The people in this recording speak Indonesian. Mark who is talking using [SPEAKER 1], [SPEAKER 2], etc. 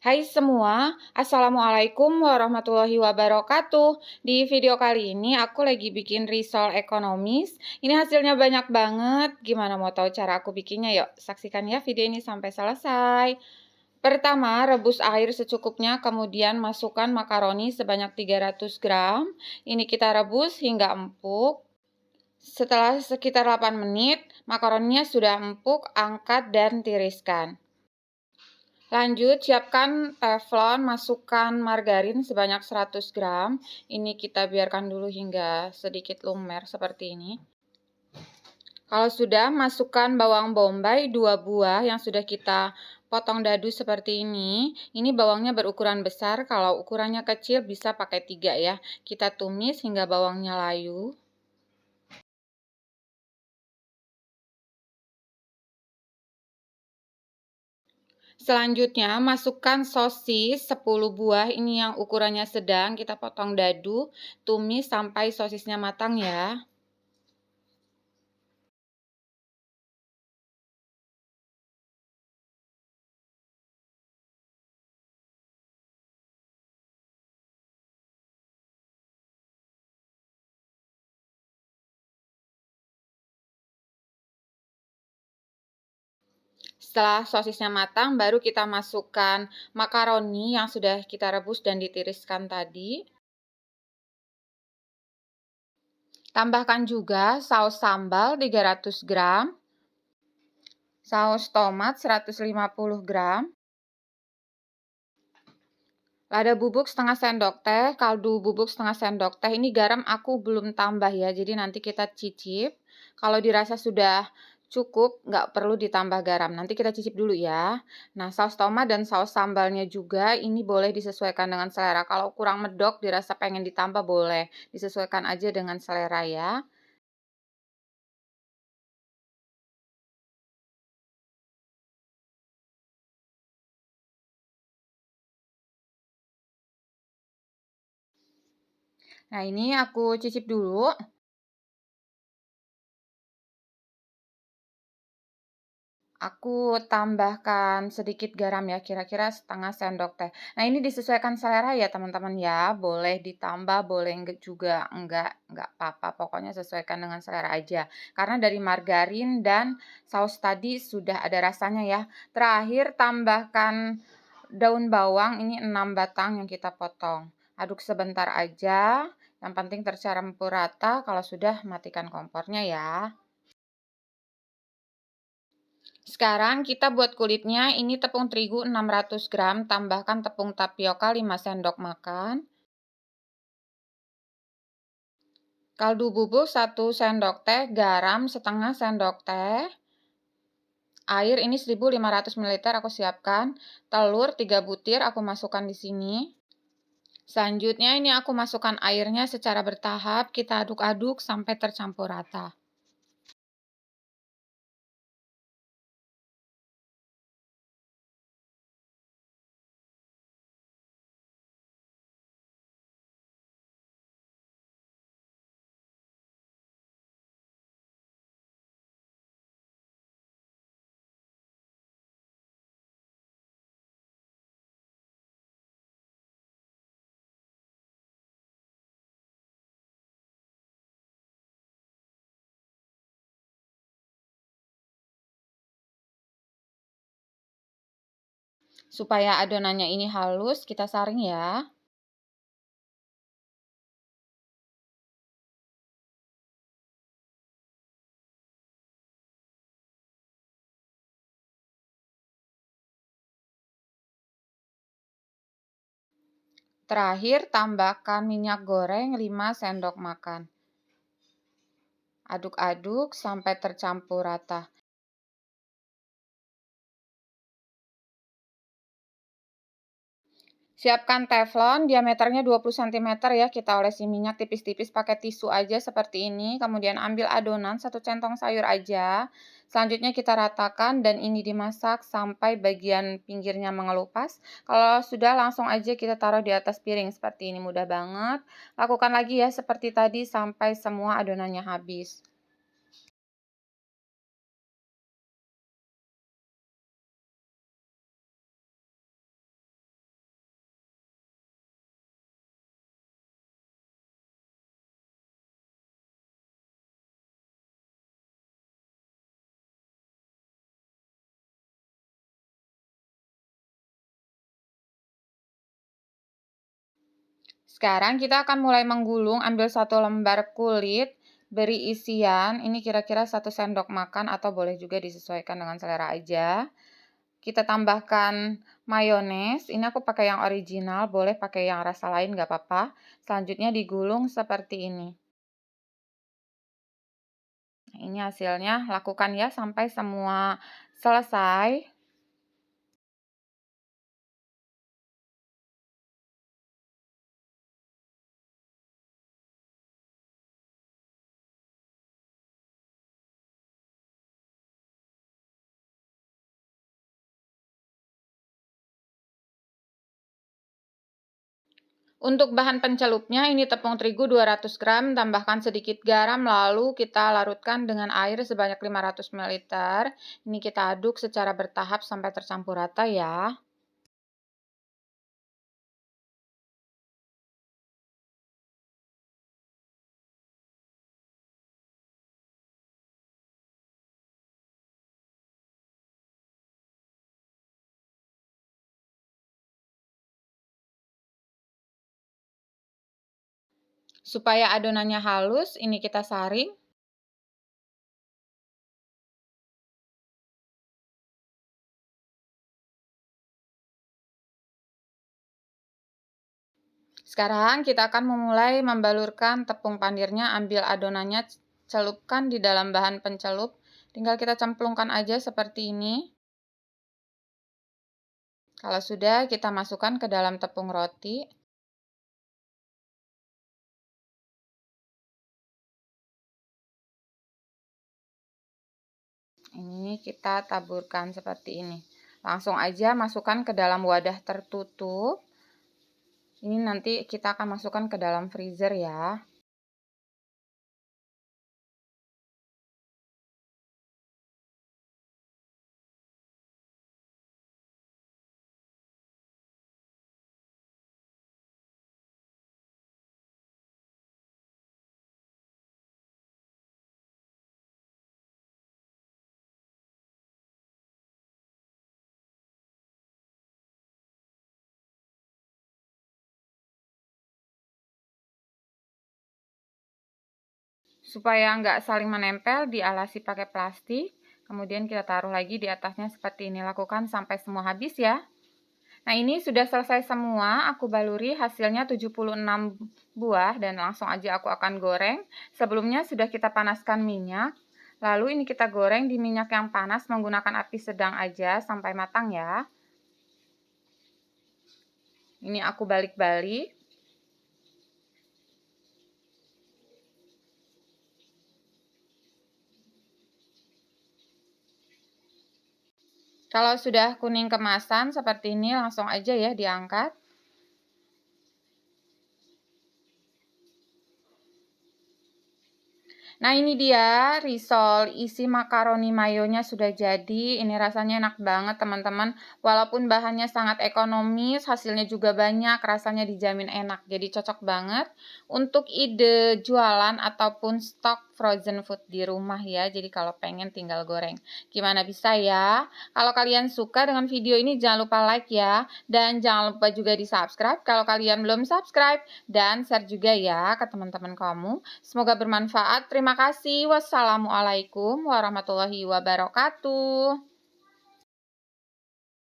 [SPEAKER 1] Hai semua, Assalamualaikum warahmatullahi wabarakatuh. Di video kali ini aku lagi bikin risol ekonomis. Ini hasilnya banyak banget. Gimana mau tahu cara aku bikinnya? Yuk, saksikan ya video ini sampai selesai. Pertama, rebus air secukupnya, kemudian masukkan makaroni sebanyak 300 gram. Ini kita rebus hingga empuk. Setelah sekitar 8 menit, makaroninya sudah empuk, angkat dan tiriskan. Lanjut, siapkan teflon, masukkan margarin sebanyak 100 gram. Ini kita biarkan dulu hingga sedikit lumer seperti ini. Kalau sudah, masukkan bawang bombay 2 buah yang sudah kita potong dadu seperti ini. Ini bawangnya berukuran besar, kalau ukurannya kecil bisa pakai 3 ya. Kita tumis hingga bawangnya layu. Selanjutnya, masukkan sosis 10 buah. Ini yang ukurannya sedang, kita potong dadu, tumis sampai sosisnya matang ya. Setelah sosisnya matang, baru kita masukkan makaroni yang sudah kita rebus dan ditiriskan tadi. Tambahkan juga saus sambal 300 gram, saus tomat 150 gram, lada bubuk setengah sendok teh, kaldu bubuk setengah sendok teh. Ini garam aku belum tambah ya, jadi nanti kita cicip. Kalau dirasa sudah cukup, nggak perlu ditambah garam. Nanti kita cicip dulu ya. Nah, saus tomat dan saus sambalnya juga ini boleh disesuaikan dengan selera. Kalau kurang medok, dirasa pengen ditambah boleh. Disesuaikan aja dengan selera ya. Nah, ini aku cicip dulu. Aku tambahkan sedikit garam ya, kira-kira setengah sendok teh. Nah, ini disesuaikan selera ya teman-teman ya. Boleh ditambah, boleh juga enggak, enggak apa-apa. Pokoknya sesuaikan dengan selera aja. Karena dari margarin dan saus tadi sudah ada rasanya ya. Terakhir tambahkan daun bawang, ini 6 batang yang kita potong. Aduk sebentar aja. Yang penting tercampur rata. Kalau sudah matikan kompornya ya. Sekarang kita buat kulitnya, ini tepung terigu 600 gram, tambahkan tepung tapioka 5 sendok makan. Kaldu bubuk 1 sendok teh, garam setengah sendok teh. Air ini 1500 ml aku siapkan. Telur 3 butir aku masukkan di sini. Selanjutnya ini aku masukkan airnya secara bertahap, kita aduk-aduk sampai tercampur rata. Supaya adonannya ini halus, kita saring ya. Terakhir, tambahkan minyak goreng 5 sendok makan. Aduk-aduk sampai tercampur rata. Siapkan teflon, diameternya 20 cm ya, kita olesi minyak tipis-tipis pakai tisu aja seperti ini. Kemudian ambil adonan, satu centong sayur aja. Selanjutnya kita ratakan dan ini dimasak sampai bagian pinggirnya mengelupas. Kalau sudah langsung aja kita taruh di atas piring seperti ini, mudah banget. Lakukan lagi ya seperti tadi sampai semua adonannya habis. Sekarang kita akan mulai menggulung, ambil satu lembar kulit, beri isian, ini kira-kira satu sendok makan atau boleh juga disesuaikan dengan selera aja. Kita tambahkan mayones, ini aku pakai yang original, boleh pakai yang rasa lain nggak apa-apa. Selanjutnya digulung seperti ini. Nah, ini hasilnya, lakukan ya sampai semua selesai. Untuk bahan pencelupnya ini tepung terigu 200 gram, tambahkan sedikit garam lalu kita larutkan dengan air sebanyak 500 ml. Ini kita aduk secara bertahap sampai tercampur rata ya. Supaya adonannya halus, ini kita saring. Sekarang kita akan memulai membalurkan tepung panirnya, ambil adonannya, celupkan di dalam bahan pencelup. Tinggal kita cemplungkan aja seperti ini. Kalau sudah, kita masukkan ke dalam tepung roti. Ini kita taburkan seperti ini. Langsung aja masukkan ke dalam wadah tertutup. Ini nanti kita akan masukkan ke dalam freezer ya. Supaya nggak saling menempel, dialasi pakai plastik. Kemudian kita taruh lagi di atasnya seperti ini. Lakukan sampai semua habis ya. Nah ini sudah selesai semua, aku baluri hasilnya 76 buah dan langsung aja aku akan goreng. Sebelumnya sudah kita panaskan minyak, lalu ini kita goreng di minyak yang panas menggunakan api sedang aja sampai matang ya. Ini aku balik-balik. Kalau sudah kuning kemasan seperti ini langsung aja ya diangkat. Nah ini dia risol isi makaroni mayonya sudah jadi. Ini rasanya enak banget teman-teman. Walaupun bahannya sangat ekonomis, hasilnya juga banyak, rasanya dijamin enak. Jadi cocok banget untuk ide jualan ataupun stok frozen food di rumah ya. Jadi kalau pengen tinggal goreng. Gimana bisa ya? Kalau kalian suka dengan video ini jangan lupa like ya. Dan jangan lupa juga di subscribe kalau kalian belum subscribe. Dan share juga ya ke teman-teman kamu. Semoga bermanfaat. Terima kasih. Wassalamualaikum warahmatullahi wabarakatuh.